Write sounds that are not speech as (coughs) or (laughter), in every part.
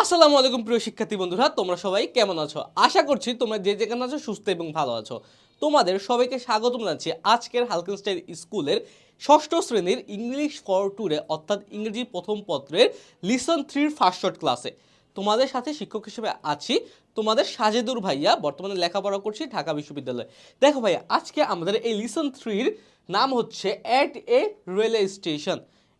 আসসালামু আলাইকুম প্রিয় শিক্ষার্থী বন্ধুরা, তোমরা সবাই কেমন আছো? আশা করছি তোমরা যে যেখানে আছো সুস্থ এবং ভালো আছো। তোমাদের সবাইকে স্বাগত জানাচ্ছি আজকের হালকেনস্টাইন স্কুলের ষষ্ঠ শ্রেণির ইংলিশ ফর টুরে অর্থাৎ ইংরেজি প্রথম পত্রের লিসন থ্রির ফার্স্ট শর্ট ক্লাসে তোমাদের সাথে শিক্ষক হিসেবে আছি তোমাদের সাজেদুর ভাইয়া, বর্তমানে লেখাপড়া করছি ঢাকা বিশ্ববিদ্যালয়ে। দেখো ভাইয়া, আজকে আমাদের এই লিসন থ্রির নাম হচ্ছে at a railway station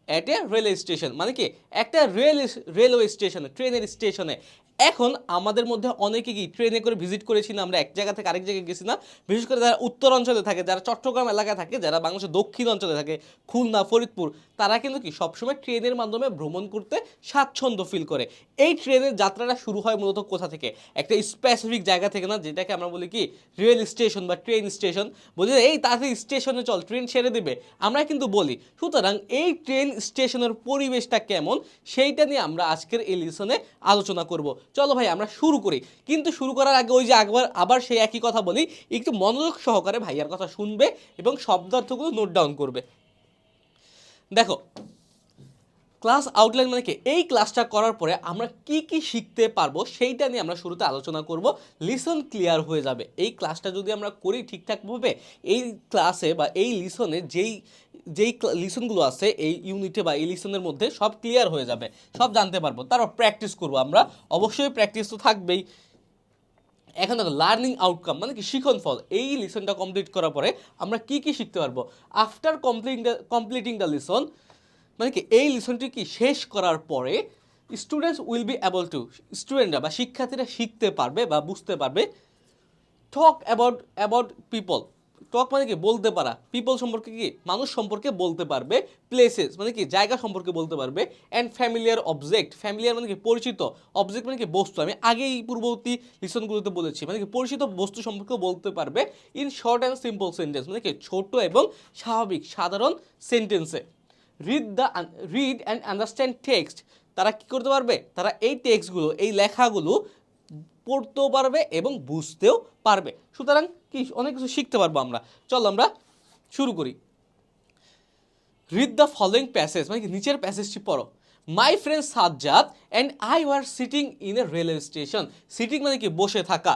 at a railway station মানে কি? একটা রেল রেলওয়ে স্টেশনে ট্রেনের স্টেশনে এখন আমাদের মধ্যে অনেকে কি ট্রেনে করে ভিজিট করেছি না, আমরা এক জায়গা থেকে আরেক জায়গায় গেছি না? বিশেষ করে যারা উত্তর অঞ্চলে থাকে, যারা চট্টগ্রাম এলাকায় থাকে, যারা বাংলাদেশের দক্ষিণ অঞ্চলে থাকে, খুলনা, ফরিদপুর, তারা কিন্তু কি সবসময় ট্রেনের মাধ্যমে ভ্রমণ করতে স্বাচ্ছন্দ্য ফিল করে। এই ট্রেনের যাত্রাটা শুরু হয় মূলত কোথা থেকে? একটা স্পেসিফিক জায়গা থেকে না, যেটাকে আমরা বলি কি রেল স্টেশন বা ট্রেন স্টেশন বলি এই তাড়াতাড়ি স্টেশনে চল ট্রেন ছেড়ে দেবে। আমরা কিন্তু বলি, সুতরাং এই ট্রেন স্টেশনের পরিবেশটা কেমন, সেইটা নিয়ে আমরা আজকের এই লিসনে আলোচনা করব। চলো ভাই, আমরা শুরু করি। কিন্তু শুরু করার আগে ওই যে একবার, আবার সেই একই কথা বলি। একটু মনোযোগ সহকারে ভাইয়ার কথা শুনবে এবং শব্দার্থগুলো নোট ডাউন করবে। দেখো ক্লাস আউটলাইন মানে কি? এই ক্লাসটা করার পরে আমরা কি কি শিখতে পারব সেইটা নিয়ে আমরা শুরুতে আলোচনা করব। লিসন ক্লিয়ার হয়ে যাবে। এই ক্লাসটা যদি আমরা করি ঠিকঠাকভাবে, এই ক্লাসে বা এই লিসনে যেই যেই লিসনগুলো আছে, এই ইউনিটে বা এই লিসনের মধ্যে সব ক্লিয়ার হয়ে যাবে। সব জানতে পারব। তারপর প্র্যাকটিস করব আমরা। অবশ্যই প্র্যাকটিস তো থাকবেই। এখন দেখো লার্নিং আউটকাম মানে কি? শিখন ফল। এই লিসনটা কমপ্লিট করার পরে আমরা কি কি শিখতে পারব? After completing completing the lesson মানে কি, এই লিসনটি কি শেষ করার পরে students will be able to স্টুডেন্টরা বা শিক্ষার্থীরা শিখতে পারবে বা বুঝতে পারবে talk about about people talk মানে কি, বলতে পারা। পিপল সম্পর্কে কি, মানুষ সম্পর্কে বলতে পারবে। প্লেসেস মানে কি, জায়গা সম্পর্কে বলতে পারবে। অ্যান্ড ফ্যামিলিয়ার অবজেক্ট ফ্যামিলিয়ার মানে কি, পরিচিত। অবজেক্ট মানে কি, বস্তু। আমি আগেই পূর্ববর্তী লিসনগুলোতে বলেছি। মানে কি, পরিচিত বস্তু সম্পর্কে বলতে পারবে। In short and simple sentence মানে কি, ছোট এবং স্বাভাবিক, সাধারণ সেন্টেন্সে read the read and understand text তারা কি করতে পারবে? তারা এই টেক্সটগুলো এই লেখাগুলো পড়তেও পারবে এবং বুঝতেও পারবে। সুতরাং কি, অনেক কিছু শিখতে পারব আমরা। চল আমরা শুরু করি। রিড দ্য ফলোয়িং প্যাসেজ মানে কি, নিচের প্যাসেজটি পড়ো। My friend Sajjad and I were sitting in a railway station sitting মানে কি, বসে থাকা।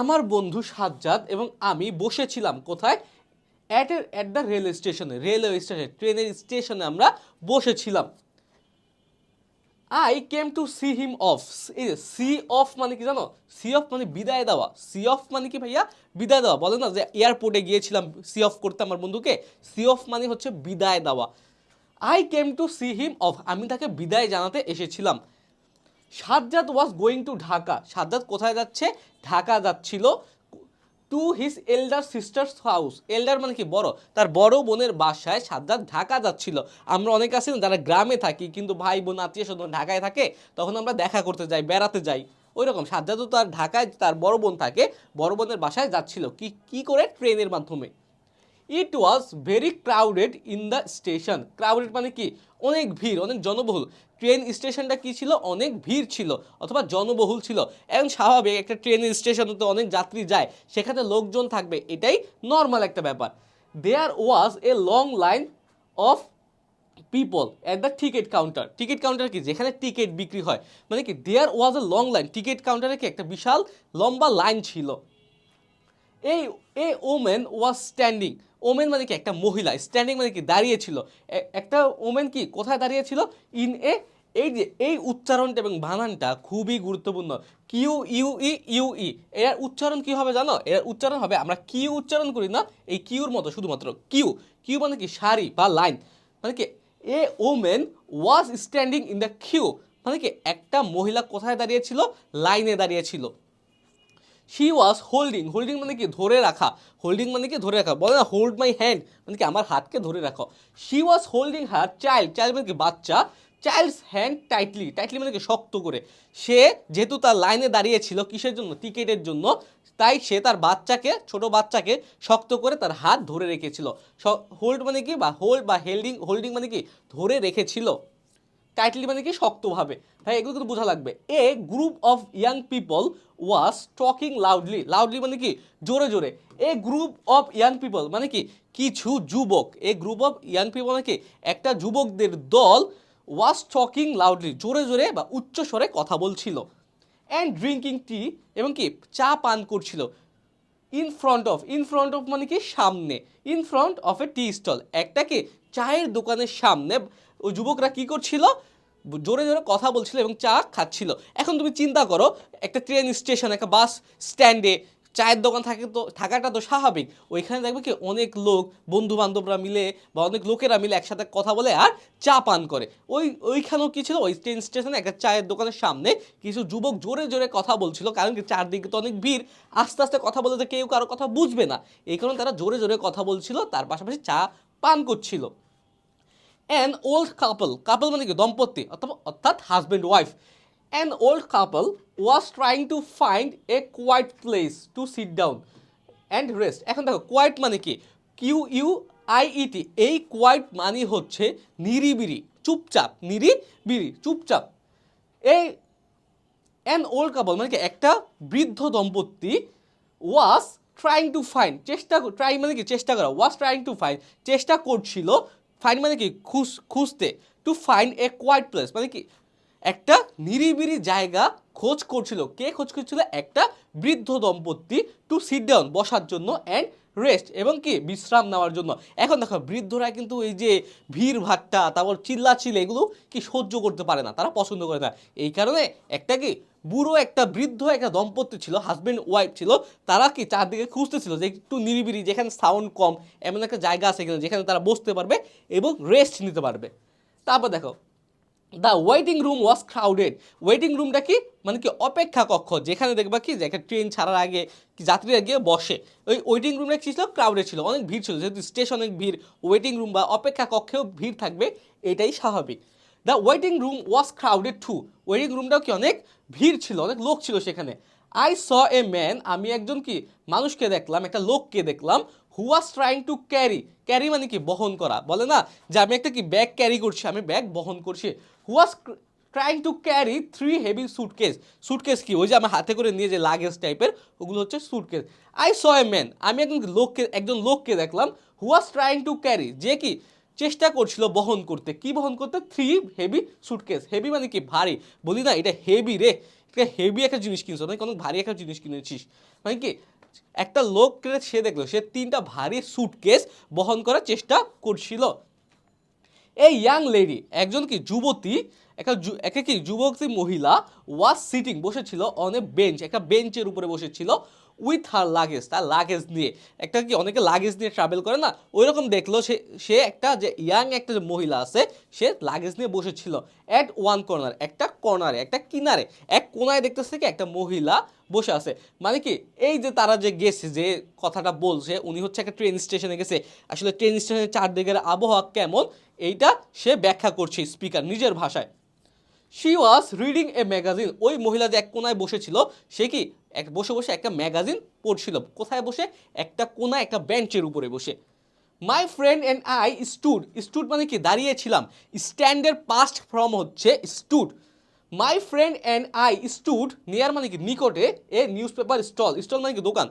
আমার বন্ধু সাজ্জাদ এবং আমি বসেছিলাম। কোথায়? অ্যাট অ্যাট দ্য রেলওয়ে স্টেশনে রেলওয়ে স্টেশনে ট্রেনের স্টেশনে আমরা বসেছিলাম। I came to see him off এই সি অফ মানে কি জানো? সি অফ মানে বিদায় দেওয়া। সি অফ মানে কি ভাইয়া? বিদায় দেওয়া। বলে না যে এয়ারপোর্টে গিয়েছিলাম সি অফ করতে আমার বন্ধুকে। সি অফ মানে হচ্ছে বিদায় দেওয়া। I came to see him off আমি তাকে বিদায় জানাতে এসেছিলাম। Sajjad was going to Dhaka. Sajjad কোথায় যাচ্ছে? ঢাকা যাচ্ছিল। To his elder sister's house elder মানে কি? বড়। তার বড় বোনের বাসায় সাদ্দার ঢাকা যাচ্ছিল। আমরা অনেক আছি না, যারা গ্রামে থাকি, কিন্তু ভাই বোন, আত্মীয় স্বজন ঢাকায় থাকে, তখন আমরা দেখা করতে যাই, বেড়াতে যাই। ওই রকম তো তার ঢাকায়, তার বড় বোন থাকে, বড় বোনের বাসায় যাচ্ছিল। কি কি করে? ট্রেনের মাধ্যমে। It was very crowded in the station crowded মানে কি? অনেক ভিড়, অনেক জনবহুল। ট্রেন স্টেশনটা কি ছিল? অনেক ভিড় ছিল, অথবা জনবহুল ছিল। এখন স্বাভাবিক, একটা ট্রেন স্টেশনে তো অনেক যাত্রী যায়, সেখানে লোকজন থাকবে, এটাই নর্মাল একটা ব্যাপার। There was a long line of people at the ticket counter ticket counter কি? যেখানে টিকিট বিক্রি হয়। মানে কি? There was a long line ticket কাউন্টারে কি? একটা বিশাল লম্বা লাইন ছিল। এই a woman was standing woman মানে কি? একটা মহিলা স্ট্যান্ডিং মানে কি? দাঁড়িয়ে ছিল। এ- একটা ওমেন কি? কোথায় দাঁড়িয়ে ছিল ইন এ এই যে, এই উচ্চারণটা এবং বানানটা খুবই গুরুত্বপূর্ণ। Q U E U E এর উচ্চারণ কি হবে জানো? এর উচ্চারণ হবে, আমরা কিউ উচ্চারণ করি না, এই কিউর মতো, শুধুমাত্র কিউ কিউ মানে কি? সারি বা লাইন। মানে কি? A woman was standing in the queue মানে কি? একটা মহিলা কোথায় দাঁড়িয়েছিল? লাইনে দাঁড়িয়েছিল। শি ওয়াজ হোল্ডিং হোল্ডিং মানে কি? ধরে রাখা। হোল্ডিং মানে কি? ধরে রাখা। বলে না হোল্ড মাই হ্যান্ড মানে কি? আমার হাতকে ধরে রাখো। She was holding her child child মানে কি? বাচ্চা। চাইল্ডস হ্যান্ড টাইটলি টাইটলি মানে কি? শক্ত করে। সে যেহেতু তার লাইনে দাঁড়িয়েছিল কিসের জন্য? টিকেটের জন্য। তাই সে তার বাচ্চাকে, ছোট বাচ্চাকে শক্ত করে তার হাত ধরে রেখেছিল। হোল্ড মানে কি? বা হোল্ড বা হেল্ডিং হোল্ডিং মানে কি? ধরে রেখেছিল। টাইটলি মানে কি? শক্তভাবে। ভাই এগুলো কিন্তু বোঝা লাগবে। A group of young people was talking loudly loudly মানে কি? জোরে জোরে। A group of young people মানে কি? কিছু যুবক। A group of young people মানে কি? একটা যুবকদের দল ওয়াজ টকিং লাউডলি জোরে জোরে বা উচ্চ স্বরে কথা বলছিল। অ্যান্ড ড্রিঙ্কিং টি এবং কি? চা পান করছিল। In front of in front of মানে কি? সামনে। In front of a tea stall একটা কি? চায়ের দোকানের সামনে ওই যুবকরা কি করছিল? জোরে জোরে কথা বলছিল এবং চা খাচ্ছিল। এখন তুমি চিন্তা করো, একটা ট্রেন স্টেশন একটা বাস স্ট্যান্ডে চায়ের দোকান থাকে তো, থাকাটা তো স্বাভাবিক। ওইখানে দেখবে কি অনেক লোক বন্ধু বান্ধবরা মিলে বা অনেক লোকেরা মিলে একসাথে কথা বলে আর চা পান করে। ওই, ওইখানেও কি ছিল? ওই ট্রেন স্টেশনে একটা চায়ের দোকানের সামনে কিছু যুবক জোরে জোরে কথা বলছিল, কারণ কি চারদিকে তো অনেক ভিড়। আস্তে আস্তে কথা বলতে তো কেউ কারও কথা বুঝবে না। এই কারণে তারা জোরে জোরে কথা বলছিল, তার পাশাপাশি চা পান করছিল। অ্যান ওল্ড কাপল কাপল মানে কি, দম্পতি, অথবা অর্থাৎ husband wife an old couple was trying to find a quiet place to sit down and rest এখন দেখো কোয়াইট মানে কি? কিউ ইউ আই ইটি এই কোয়াইট মানে হচ্ছে নিরিবিরি চুপচাপ নিরিবিরি চুপচাপ। এই অ্যান ওল্ড কাপল মানে কি, একটা বৃদ্ধ দম্পতি ওয়াজ ট্রাইং টু ফাইন্ড চেষ্টা ট্রাই মানে কি, চেষ্টা করা ওয়াজ ট্রাইং টু ফাইন্ড চেষ্টা করছিল ফাইন্ড মানে কি? খুঁজ খুঁজতে। To find a quiet place মানে কি? একটা নিরিবিরি জায়গা খোঁজ করছিল। কে খোঁজ করছিল? একটা বৃদ্ধ দম্পতি টু সিট ডাউন বসার জন্য অ্যান্ড রেস্ট এবং কি বিশ্রাম নেওয়ার জন্য। এখন দেখো, বৃদ্ধরা কিন্তু এই যে ভিড় ভাট্টা, তারপর চিল্লা চিল্লা এগুলো কি সহ্য করতে পারে না, তারা পছন্দ করে না। এই কারণে একটা কি, বুড়ো একটা বৃদ্ধ একটা দম্পতি ছিল হাজব্যান্ড ওয়াইফ ছিল, তারা কি চারদিকে খুঁজতেছিল যে একটু নিরিবিরি যেখানে সাউন্ড কম, এমন একটা জায়গা আছে এখানে যেখানে তারা বসতে পারবে এবং রেস্ট নিতে পারবে। তারপর দেখো the waiting room was crowded waiting রুমটা কি? মানে কি অপেক্ষা কক্ষ, যেখানে দেখবা কি যে একটা ট্রেন ছাড়ার আগে যাত্রীরা গিয়ে বসে। ওই ওয়েটিং রুমটা কি ছিল? ক্রাউডেড ছিল, অনেক ভিড় ছিল। যেহেতু স্টেশন অনেক ভিড় ওয়েটিং রুম বা অপেক্ষা কক্ষেও ভিড় থাকবে, এটাই স্বাভাবিক। The waiting room was crowded too waiting রুমটাও কি অনেক ভিড় ছিল, অনেক লোক ছিল সেখানে। আই স এ ম্যান আমি একজন কি মানুষকে দেখলাম, একটা লোককে দেখলাম who was trying to carry carry মানে কি বহন করা। বলে না যে আমি একটা কি ব্যাগ ক্যারি করছি, আমি ব্যাগ বহন করছি। Who was trying to carry three heavy suitcase suitcase কি? ওই যে আমার হাতে করে নিয়ে যে লাগেজ টাইপের ওগুলো হচ্ছে suitcase I saw a man আমি একজন লোককে একজন লোককে দেখলাম who was trying to carry যে কি? চেষ্টা করছিল বহন করতে। কি বহন করতে? থ্রি হেভি সুটকেস হেভি মানে কি? ভারী। বলি না, এটা হেভি রে। এটা হেভি একটা জিনিস কিনছো মানে কোনো ভারী একটা জিনিস কিনেছিস। মানে কি? একটা লোককে সে দেখল, সে তিনটা ভারী সুটকেস বহন করার চেষ্টা করছিল। এই ইয়াং লেডি একজন কি যুবতী, একটা একে কি যুবতী মহিলা ওয়াজ সিটিং বসেছিল অন এ বেঞ্চ একটা বেঞ্চের উপরে বসেছিল উইথ হার লাগেজ তার লাগেজ নিয়ে। একটা কি অনেকে লাগেজ নিয়ে ট্রাভেল করে না? ওই রকম দেখল সে সে একটা যে ইয়াং একটা যে মহিলা আছে, সে লাগেজ নিয়ে বসেছিল অ্যাট ওয়ান কর্নার একটা কর্নারে একটা কিনারে। এক কোনায় দেখতেছে কি একটা মহিলা বসে আছে। মানে কি, এই যে তারা যে গেছে, যে কথাটা বলছে, উনি হচ্ছে একটা ট্রেন স্টেশনে গেছে। আসলে ট্রেন স্টেশনের চারদিকের আবহাওয়া কেমন, এইটা সে ব্যাখ্যা করছে স্পিকার নিজের ভাষায়। She was reading a magazine ওই মহিলা যে এক কোনায় বসেছিল, সে কি এক বসে বসে একটা ম্যাগাজিন পড়ছিল। কোথায় বসে? একটা কোনায় একটা বেঞ্চের উপরে বসে। My friend and I stood stood মানে কি? দাঁড়িয়েছিলাম। স্ট্যান্ডের পাস্ট ফর্ম হচ্ছে stood my friend and I stood near মানে কি? নিকটে a newspaper stall stall মানে কি? দোকান।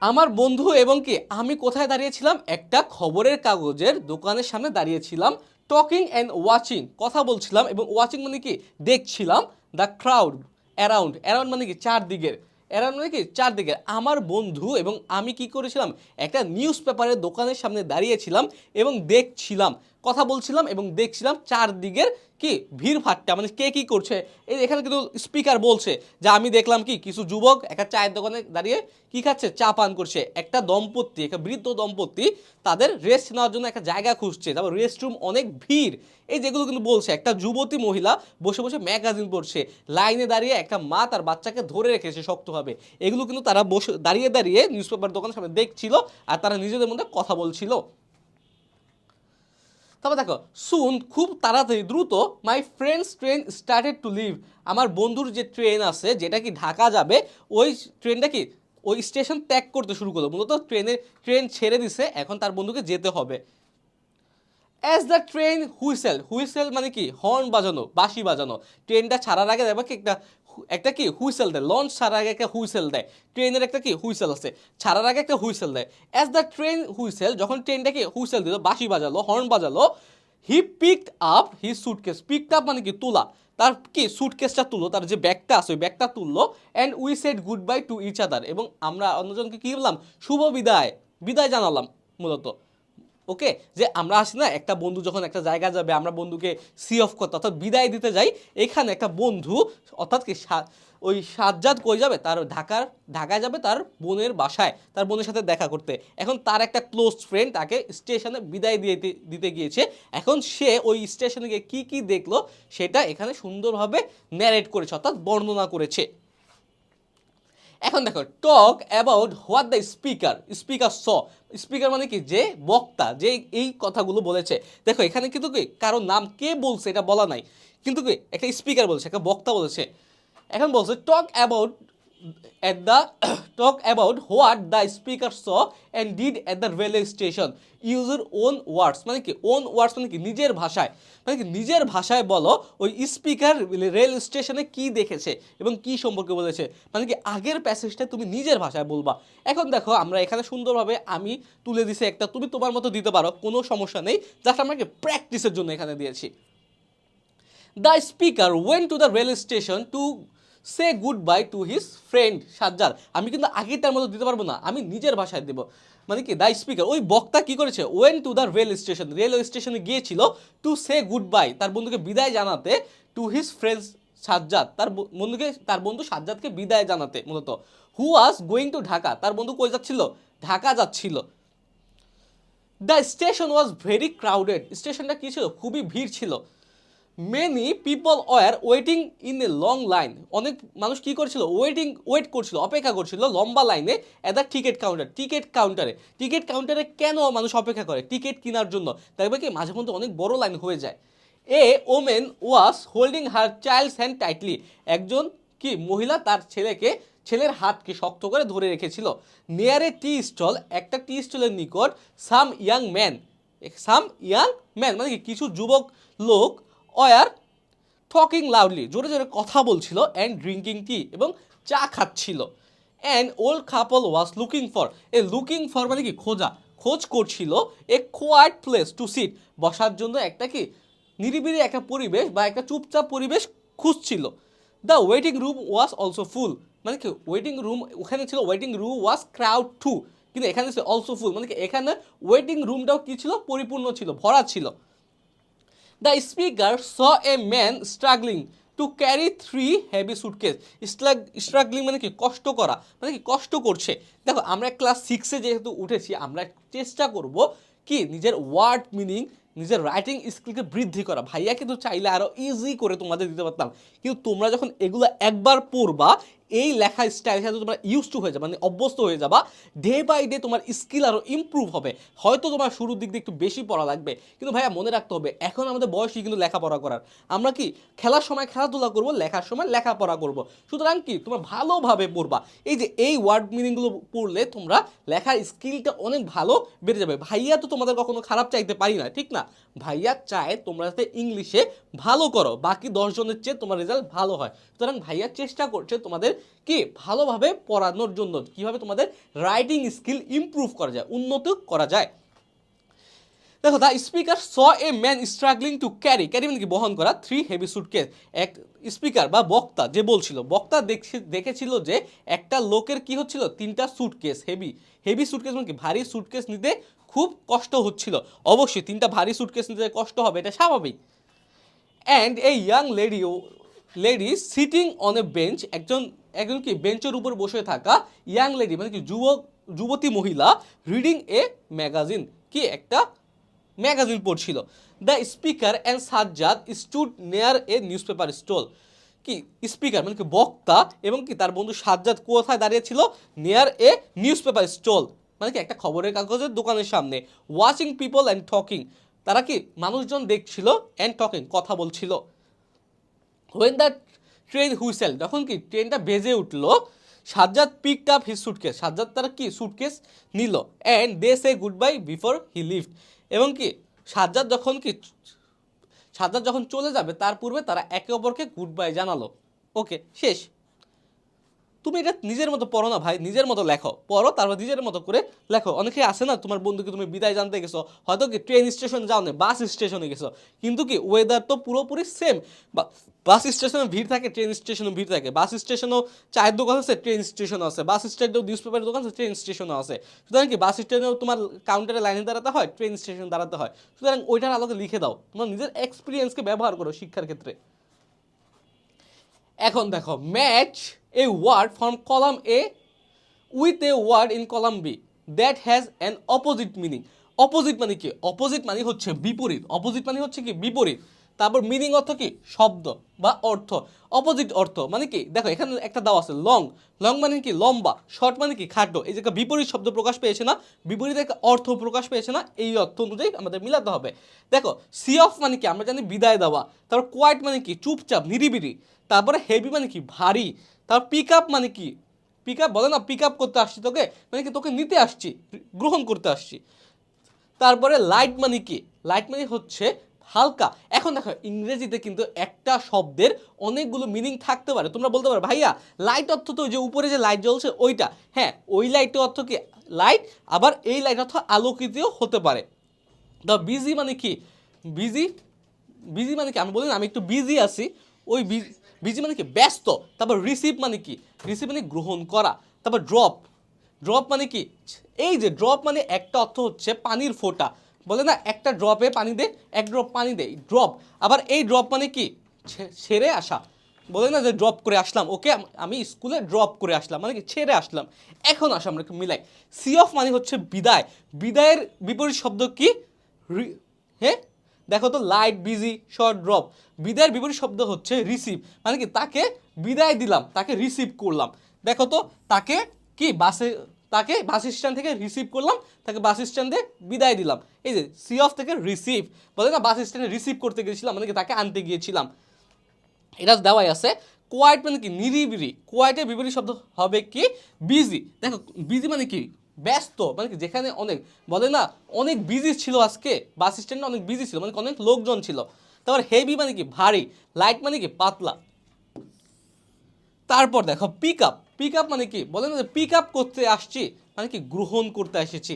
আমার বন্ধু এবং কি? আমি কোথায় দাঁড়িয়েছিলাম? একটা খবরের কাগজের দোকানের সামনে দাঁড়িয়েছিলাম। টকিং অ্যান্ড ওয়াচিং কথা বলছিলাম এবং ওয়াচিং মানে কি? দেখছিলাম দ্য ক্রাউড অ্যারাউন্ড অ্যারাউন্ড মানে কি চারদিকের অ্যারাউন্ড মানে কি চারদিকের। আমার বন্ধু এবং আমি কি করেছিলাম? একটা নিউজ পেপারের দোকানের সামনে দাঁড়িয়েছিলাম এবং দেখছিলাম। কথা বলছিলাম এবং দেখছিলাম চারদিকের কি ভিড় ভাট্টা মানে কে কি করছে। এই এখানে কিন্তু স্পিকার বলছে যে আমি দেখলাম কি কিছু যুবক একটা চায়ের দোকানে দাঁড়িয়ে কি খাচ্ছে? চা পান করছে। একটা দম্পতি, একটা বৃদ্ধ দম্পতি তাদের রেস্ট নেওয়ার জন্য একটা জায়গা খুঁজছে। তারপর রেস্ট রুম অনেক ভিড়। এই যেগুলো কিন্তু বলছে, একটা যুবতী মহিলা বসে বসে ম্যাগাজিন পড়ছে। লাইনে দাঁড়িয়ে একটা মা তার বাচ্চাকে ধরে রেখেছে শক্তভাবে। এগুলো কিন্তু তারা বসে দাঁড়িয়ে দাঁড়িয়ে নিউজ পেপার দোকানের সামনে দেখছিল আর তারা নিজেদের মধ্যে কথা বলছিল। তারপর দেখো সুন খুব তাড়াতাড়ি, দ্রুত my friend's train started to leave আমার বন্ধুর যে ট্রেন আছে, যেটা কি ঢাকা যাবে, ওই ট্রেনটা কি, ওই স্টেশন ত্যাগ করতে শুরু করল। মূলত ট্রেনের ট্রেন ছেড়ে দিছে, এখন তার বন্ধুকে যেতে হবে। As the train whistle whistle মানে কি হর্ন বাজানো, বাঁশি বাজানো। ট্রেনটা ছাড়ার আগে দেখবা কি একটা একটা কি হুইসেল দেয়? লঞ্চ ছাড়ার আগে একটা হুইসেল দেয়। ট্রেনের একটা কি হুইসেল আছে? ছাড়ার আগে একটা হুইসেল দেয়। অ্যাজ দ্য ট্রেন হুইসেল, যখন ট্রেনটাকে হুইসেল দিল, বাঁশি বাজালো horn বাজালো he picked up he suitcase picked up মানে কি তোলা। তার কি সুটকেসটা তুললো তার যে ব্যাগটা আছে, ওই ব্যাগটা তুললো and we said goodbye to each other এবং আমরা অন্যজনকে কী বললাম? শুভ বিদায়। বিদায় জানালাম, মূলত। ওকে? যে আমরা আসি না, একটা বন্ধু যখন একটা জায়গা যাবে, আমরা বন্ধুকে সি অফ করতে, অর্থাৎ বিদায় দিতে যাই, এখানে একটা বন্ধু, অর্থাৎ কি ওই সাজ্জাদ কই যাবে? তার ঢাকার, ঢাকায় যাবে তার বোনের বাসায়, তার বোনের সাথে দেখা করতে। এখন তার একটা ক্লোজ ফ্রেন্ড তাকে স্টেশনে বিদায় দিয়ে দিতে- দিতে গিয়েছে। এখন সে ওই স্টেশনে গিয়ে কী কী দেখল, সেটা এখানে সুন্দরভাবে ন্যারেট করেছে, অর্থাৎ বর্ণনা করেছে। এখন দেখো talk about what the speaker speaker saw speaker মানে কি? যে বক্তা, যে এই কথাগুলো বলেছে। দেখো, এখানে কিন্তু কি? কারও নাম কে বলছে এটা বলা নাই। কিন্তু কি? একটা স্পিকার বলছে, একটা বক্তা বলেছে। এখন বলছে talk about at the (coughs) talk about what the speaker saw and did at the railway station. Your own words মানে কি, own words মানে কি, নিজের ভাষায়। মানে কি, নিজের ভাষায় বলো, ওই স্পিকার রেল স্টেশনে কি দেখেছে এবং কি সম্পর্কে বলেছে। মানে কি, আগের প্যাসেজটা তুমি নিজের ভাষায় বলবা। এখন দেখো, আমরা এখানে সুন্দরভাবে আমি তুলে দিছি একটা, তুমি তোমার মতো দিতে পারো, কোনো সমস্যা নেই জাস্ট আমাকে প্র্যাকটিসের জন্য এখানে দিয়েছি। The speaker went to the rail station to say goodbye to his friend Sajjad. আমি কিন্তু আগে তার মতো দিতে পারব না। আমি নিজের ভাষায় দেবো। মানে কি দ্য স্পিকার ওই বক্তা কি করেছে? Went to the rail station railway স্টেশনে গিয়েছিল টু সে গুড বাই তার বন্ধুকে বিদায় জানাতে টু হিজ ফ্রেন্ডস সাজ্জাদ। তার বন্ধুকে, তার বন্ধু সাজ্জাদকে বিদায় জানাতে মূলত। Who was going to Dhaka? তার বন্ধু কই যাচ্ছিল? ঢাকা যাচ্ছিল। The station was very crowded স্টেশনটা কী ছিল? খুবই ভিড় ছিল। Many people were waiting in a long line অনেক মানুষ কি করছিল? ওয়েটিং ওয়েট করছিল, অপেক্ষা করছিল লম্বা লাইনে at the ticket counter ticket কাউন্টারে টিকিট কাউন্টারে কেন মানুষ অপেক্ষা করে? টিকিট কেনার জন্য। দেখবে কি? মাঝে মধ্যে অনেক বড় লাইন হয়ে যায়। A woman was holding her child's hand tightly একজন কি? মহিলা তার ছেলেকে, ছেলের হাতকে শক্ত করে ধরে রেখেছিল। নিয়ার টি স্টল একটা টি স্টলের নিকট some young man some young man মানে কি? কিছু যুবক লোক অয়ার টকিং লাউডলি জোরে জোরে কথা বলছিল অ্যান্ড ড্রিঙ্কিং টি এবং চা খাচ্ছিল। And old couple was looking for a looking for মানে কি? খোঁজা। খোঁজ করছিল a quiet place to sit বসার জন্য একটা কি? নিরিবিলি একটা পরিবেশ বা একটা চুপচাপ পরিবেশ খুঁজছিল। The waiting room was also full মানে কি? ওয়েটিং রুম ওখানে ছিল waiting room was crowd too কিন্তু এখানে ছিল অলসো ফুল মানে কি? এখানে ওয়েটিং রুমটাও কী ছিল? পরিপূর্ণ ছিল, ভরা ছিল। The speaker saw a man struggling to carry three heavy suitcase struggling মানে কি? কষ্ট করা। মানে কি? কষ্ট করছে। দেখো, আমরা ক্লাস সিক্সে যেহেতু উঠেছি, আমরা চেষ্টা করব কি? নিজের ওয়ার্ড মিনিং নিজের রাইটিং স্কিলকে বৃদ্ধি করা। ভাইয়া কিন্তু চাইলে আরও ইজি করে তোমাদের দিতে পারতাম। কিন্তু তোমরা যখন এগুলো একবার পড়বা এই লেখা স্টাইলের সাথে তোমরা ইউজ টু হয়ে যাবে মানে অভ্যস্ত হয়ে যাবা। ডে বাই ডে তোমার স্কিল আরও ইমপ্রুভ হবে। হয়তো তোমার শুরুর দিক দিয়ে একটু বেশি পড়া লাগবে, কিন্তু ভাইয়া মনে রাখতে হবে, এখন আমাদের বয়সই কিন্তু লেখাপড়া করার। আমরা কি খেলার সময় খেলাধুলা করব, লেখার সময় লেখাপড়া করব? সুতরাং কি তোমরা ভালোভাবে পড়বা। এই যে এই ওয়ার্ড মিনিংগুলো পড়লে তোমরা লেখার স্কিলটা অনেক ভালো বেড়ে যাবে। ভাইয়া তো তোমাদের কখনো খারাপ চাইতে পারি না, ঠিক না? ভাইয়া চায় তোমরা যাতে ইংলিশে ভালো করো, বাকি দশজনের চেয়ে তোমার রেজাল্ট ভালো হয়। সুতরাং ভাইয়া চেষ্টা করছে তোমাদের কি? ভালোভাবে পড়ানোর জন্য কীভাবে তোমাদের রাইটিং স্কিল ইমপ্রুভ করা যায়, উন্নত করা যায়। দেখো the speaker saw a man struggling to carry carry মানে কি? বহন করা থ্রি হেভি সুটকেস এক স্পিকার বা বক্তা যে বলছিল, বক্তা দেখছি- দেখেছিল যে একটা লোকের কি হচ্ছিল? তিনটা সুটকেস হেভি হেভি সুটকেস মানে কি? ভারী সুটকেস নিতে খুব কষ্ট হচ্ছিল। অবশ্যই তিনটা ভারী সুটকেস নিতে কষ্ট হবে, এটা স্বাভাবিক। And a young lady lady sitting on a bench একজন একজন কি বেঞ্চের উপর বসে থাকা ইয়াং লেডি মানে কি যুবক, যুবতী মহিলা রিডিং এ ম্যাগাজিন কি একটা ম্যাগাজিন পড়ছিল। The speaker and Sajjad stood near a newspaper stall কি স্পিকার মানে কি বক্তা এবং কি তার বন্ধু সাজ্জাদ কোথায় দাঁড়িয়েছিল নেয়ার এ নিউজ পেপার স্টল মানে কি একটা খবরের কাগজের দোকানের সামনে। ওয়াচিং পিপল অ্যান্ড টকিং তারা কি মানুষজন দেখছিল অ্যান্ড টকিং কথা বলছিল। হোয়েন দ্য ট্রেন হুইসেল যখন কি ট্রেনটা বেজে উঠল? Sajjad pick up his suitcase Sajjad তার কি সুটকেস নিল? And they say goodbye before he left এবং কি সাজ্জাদ যখন কি সাজ্জাদ যখন চলে যাবে, তার পূর্বে তারা একে অপরকে গুড বাই জানালো। ওকে শেষ। তুমি এটা নিজের মতো পড়ো না ভাই, নিজের মতো লেখো। পড়ো, তারপর নিজের মতো করে লেখো। অনেকে আসে না, তোমার বন্ধুকে তুমি বিদায় জানতে গেছো, হয়তো কি ট্রেন স্টেশন যাও না বাস স্টেশনে গেছো। কিন্তু কি ওয়েদার তো পুরোপুরি সেম বাস স্টেশনে ভিড় থাকে, ট্রেন স্টেশনে ভিড় থাকে। বাস স্টেশনও চায়ের দোকান আছে, ট্রেন স্টেশনও আছে। বাস স্ট্যান্ডেও নিউজ পেপারের দোকান আছে, ট্রেন স্টেশনও আছে। সুতরাং কি বাস স্ট্যান্ডেও তোমার কাউন্টারে লাইনে দাঁড়াতে হয়, ট্রেন স্টেশন দাঁড়াতে হয়। সুতরাং ওইটার আলোকে লিখে দাও। তোমার নিজের এক্সপিরিয়েন্সকে ব্যবহার করো শিক্ষার ক্ষেত্রে। এখন দেখো match a word from column A with a word in column B that has an opposite meaning opposite মানে কি? অপোজিট মানে হচ্ছে বিপরীত। অপোজিট মানে হচ্ছে কি? বিপরীত। তারপর মিনিং অর্থ কি? শব্দ বা অর্থ। অপোজিট অর্থ মানে কি? দেখো, এখানে একটা দাও আছে লং লং মানে কি? লম্বা। শর্ট মানে কি? খাটো। এই যে বিপরীত শব্দ প্রকাশ পেয়েছে না, বিপরীত একটা অর্থ প্রকাশ পেয়েছে না, এই অর্থ অনুযায়ী আমাদের মিলাতে হবে। দেখো সি অফ মানে কি? আমরা জানি বিদায় দেওয়া। তারপর কোয়াইট মানে কি? চুপচাপ নিরিবিরি তারপরে হেভি মানে কি? ভারী। তারপর পিক আপ মানে কি? পিক আপ বলে না পিক আপ করতে আসছি তোকে? মানে কি, তোকে নিতে আসছি, গ্রহণ করতে আসছি। তারপরে লাইট মানে কি? লাইট মানে হচ্ছে হালকা। এখন দেখো, ইংরেজিতে কিন্তু একটা শব্দের অনেকগুলো মিনিং থাকতে পারে। তোমরা বলতে পারো, ভাইয়া লাইট অর্থ তো যে উপরে যে লাইট জ্বলছে, ওইটা। হ্যাঁ ওই লাইটের অর্থ কি? লাইট আবার এই লাইট অর্থ আলোকিতও হতে পারে। তো বিজি মানে কি? বিজি বিজি মানে কি? আমি বলি না, আমি একটু বিজি আছি। ওই বিজি মানে কি? ব্যস্ত। তারপর রিসিভ মানে কি? রিসিভ মানে গ্রহণ করা। তারপর ড্রপ ড্রপ মানে কি? এই যে ড্রপ মানে একটা অর্থ হচ্ছে পানির ফোঁটা। বলে না, একটা ড্রপে পানি দে, এক ড্রপ পানি দে ড্রপ আবার এই ড্রপ মানে কি? ছেড়ে আসা। বলে না যে ড্রপ করে আসলাম, ওকে আমি স্কুলে ড্রপ করে আসলাম মানে কি ছেড়ে আসলাম। এখন আসা আমরা একটু মিলাই। সি অফ মানে হচ্ছে বিদায়। বিদায়ের বিপরীত শব্দ কি? হ্যাঁ? দেখো তো লাইট বিজি শর্ট ড্রপ বিদায়ের বিপরীত শব্দ হচ্ছে রিসিভ মানে কি, তাকে বিদায় দিলাম, তাকে রিসিভ করলাম। দেখো তো, তাকে কি, বাসে তাকে বাস স্ট্যান্ড থেকে রিসিভ করলাম, তাকে বাস স্ট্যান্ডে বিদায় দিলাম। এই যে সি অফ থেকে রিসিভ বলে না, বাস স্ট্যান্ডে রিসিভ করতে গিয়েছিলাম মানে তাকে আনতে গিয়েছিলাম। এটা দেওয়াই আছে। কোয়াইট মানে কি? নিরিবিরি কোয়াইটের বিপরীত শব্দ হবে কি? বিজি দেখো বিজি মানে কি? ব্যস্ত মানে কি? যেখানে অনেক, বলে না, অনেক বিজি ছিল আজকে। বাস স্ট্যান্ডে অনেক বিজি ছিল মানে অনেক লোকজন ছিল। তারপর হেভি মানে কি? ভারী। লাইট মানে কি? পাতলা। তারপর দেখো পিক আপ পিক আপ মানে কি? বলে না যে পিক আপ করতে আসছি মানে কি গ্রহণ করতে এসেছি।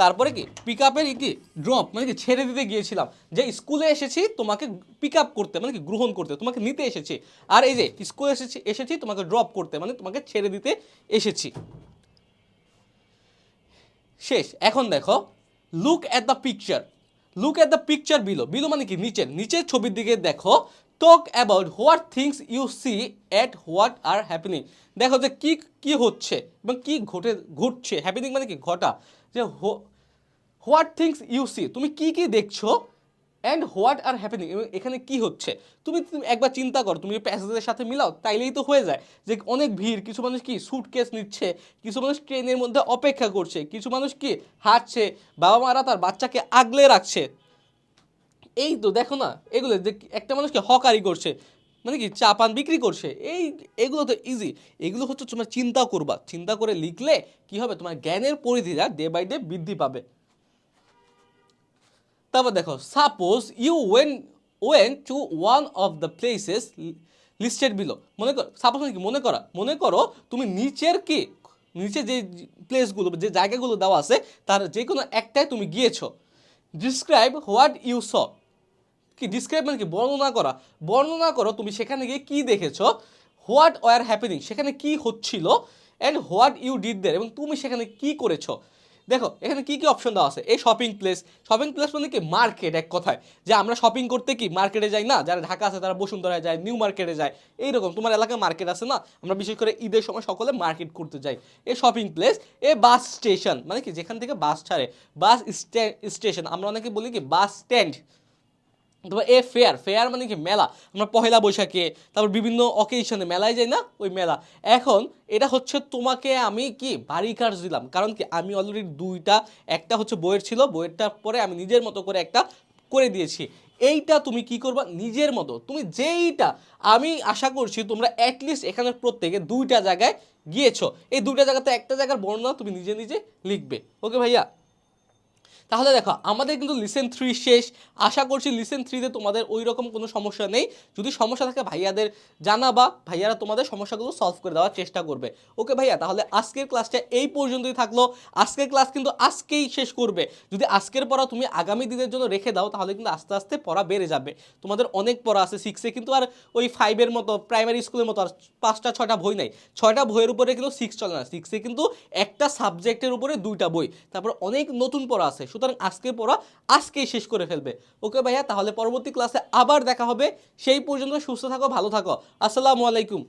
তারপরে কি? পিক আপের কি ড্রপ মানে কি ছেড়ে দিতে গিয়েছিলাম। যে স্কুলে এসেছি, তোমাকে পিক আপ করতে মানে কি গ্রহণ করতে, তোমাকে নিতে এসেছি। আর এই যে স্কুলে এসেছি এসেছি, তোমাকে ড্রপ করতে মানে তোমাকে ছেড়ে দিতে এসেছি। শেষ। এখন দেখো look at the picture look at the picture below below মানে কি? নিচের নিচের ছবির দিকে দেখো talk about what things you see at what are happening দেখো যে কী কী হচ্ছে এবং কী ঘটে, ঘটছে। হ্যাপেনিং মানে কি? ঘটা। যে হোয়াট থিংস ইউ সি তুমি কী কী দেখছ অ্যান্ড হোয়াট আর হ্যাপেনিং এখানে কি হচ্ছে? তুমি একবার চিন্তা করো, তুমি প্যাসেজের সাথে মিলাও, তাইলেই তো হয়ে যায়। যে অনেক ভিড়, কিছু মানুষ কি সুটকেস নিচ্ছে, কিছু মানুষ ট্রেনের মধ্যে অপেক্ষা করছে, কিছু মানুষ কি হাঁটছে বাবা মারা তার বাচ্চাকে আগলে রাখছে। এই তো দেখো না, এগুলো একটা মানুষকে হকারি করছে মানে কি চা, পান বিক্রি করছে, এই এগুলো তো ইজি এগুলো হচ্ছে তোমার চিন্তা করবা। চিন্তা করে লিখলে কি হবে? তোমার জ্ঞানের পরিধিটা ডে বাই ডে বৃদ্ধি পাবে। তারপর দেখো suppose you went went to one of the places listed below মনে করো সাপোজ কি? মনে করা। মনে করো তুমি নিচের কি? নিচে যে প্লেসগুলো যে জায়গাগুলো দেওয়া আছে, তার যে কোনো একটায় তুমি গিয়েছো। ডিসক্রাইব হোয়াট ইউ স কি ডিসক্রাইব মানে কি? বর্ণনা করা। বর্ণনা করো তুমি সেখানে গিয়ে কি দেখেছ? হোয়াট ওয়ার হ্যাপেনিং সেখানে কি হচ্ছিল? And what you did there এবং তুমি সেখানে কি করেছ? দেখো, এখানে কি কি অপশন দেওয়া আছে? এই শপিং প্লেস শপিং প্লেস মানে কি? মার্কেট এক কথায়। যে আমরা শপিং করতে কি? মার্কেটে যাই না? যারা ঢাকা আছে তারা বসুন্ধরায় যায় নিউ মার্কেটে যায়। এইরকম। তোমার এলাকায় মার্কেট আছে না? আমরা বিশেষ করে ঈদের সময় সকলে মার্কেট করতে যাই। A shopping place a bus station মানে কি? যেখান থেকে বাস ছাড়ে। বাস স্টেশন আমরা অনেকে বলি কি? বাস স্ট্যান্ড তারপর এ ফেয়ার ফেয়ার মানে কি মেলা। আমরা পহেলা বৈশাখে, তারপর বিভিন্ন অকেশনে মেলায় যাই না? ওই মেলা। এখন এটা হচ্ছে তোমাকে আমি কি বাড়ি কাজ দিলাম। কারণ কি আমি অলরেডি দুইটা, একটা হচ্ছে বইয়ের ছিল বইয়েরটার পরে আমি নিজের মতো করে একটা করে দিয়েছি। এইটা তুমি কি করবা? নিজের মতো। তুমি যেইটা, আমি আশা করছি তোমরা অ্যাটলিস্ট এখানে প্রত্যেকে দুইটা জায়গায় গিয়েছো। এই দুইটা জায়গাতে একটা জায়গার বর্ণনা তুমি নিজে নিজে লিখবে। ওকে ভাইয়া? তাহলে দেখো, আমাদের কিন্তু লিসেন থ্রি শেষ। আশা করছি লিসেন থ্রিতে তোমাদের ওই রকম কোনো সমস্যা নেই। যদি সমস্যা থাকে, ভাইয়াদের জানাবা। ভাইয়ারা তোমাদের সমস্যাগুলো সলভ করে দেওয়ার চেষ্টা করবে। ওকে ভাইয়া, তাহলে আজকের ক্লাসটা এই পর্যন্তই থাকল। আজকের ক্লাস কিন্তু আজকেই শেষ করবে। যদি আজকের পড়া তুমি আগামী দিনের জন্য রেখে দাও, তাহলে কিন্তু আস্তে আস্তে পড়া বেড়ে যাবে। তোমাদের অনেক পড়া আছে সিক্সে কিন্তু আর ওই ফাইভের মতো প্রাইমারি স্কুলের মতো আর পাঁচটা, ছয়টা বই নাই। ছয়টা বইয়ের উপরে কিন্তু সিক্স চলে না। সিক্সে কিন্তু একটা সাবজেক্টের উপরে দুইটা বই। তারপর অনেক নতুন পড়া আছে। সুতরাং আজকে পড়া আজকেই শেষ করে ফেলবে। ওকে ভাইয়া, তাহলে পরবর্তী ক্লাসে আবার দেখা হবে। সেই পর্যন্ত সুস্থ থাকো, ভালো থাকো। আসসালামু আলাইকুম।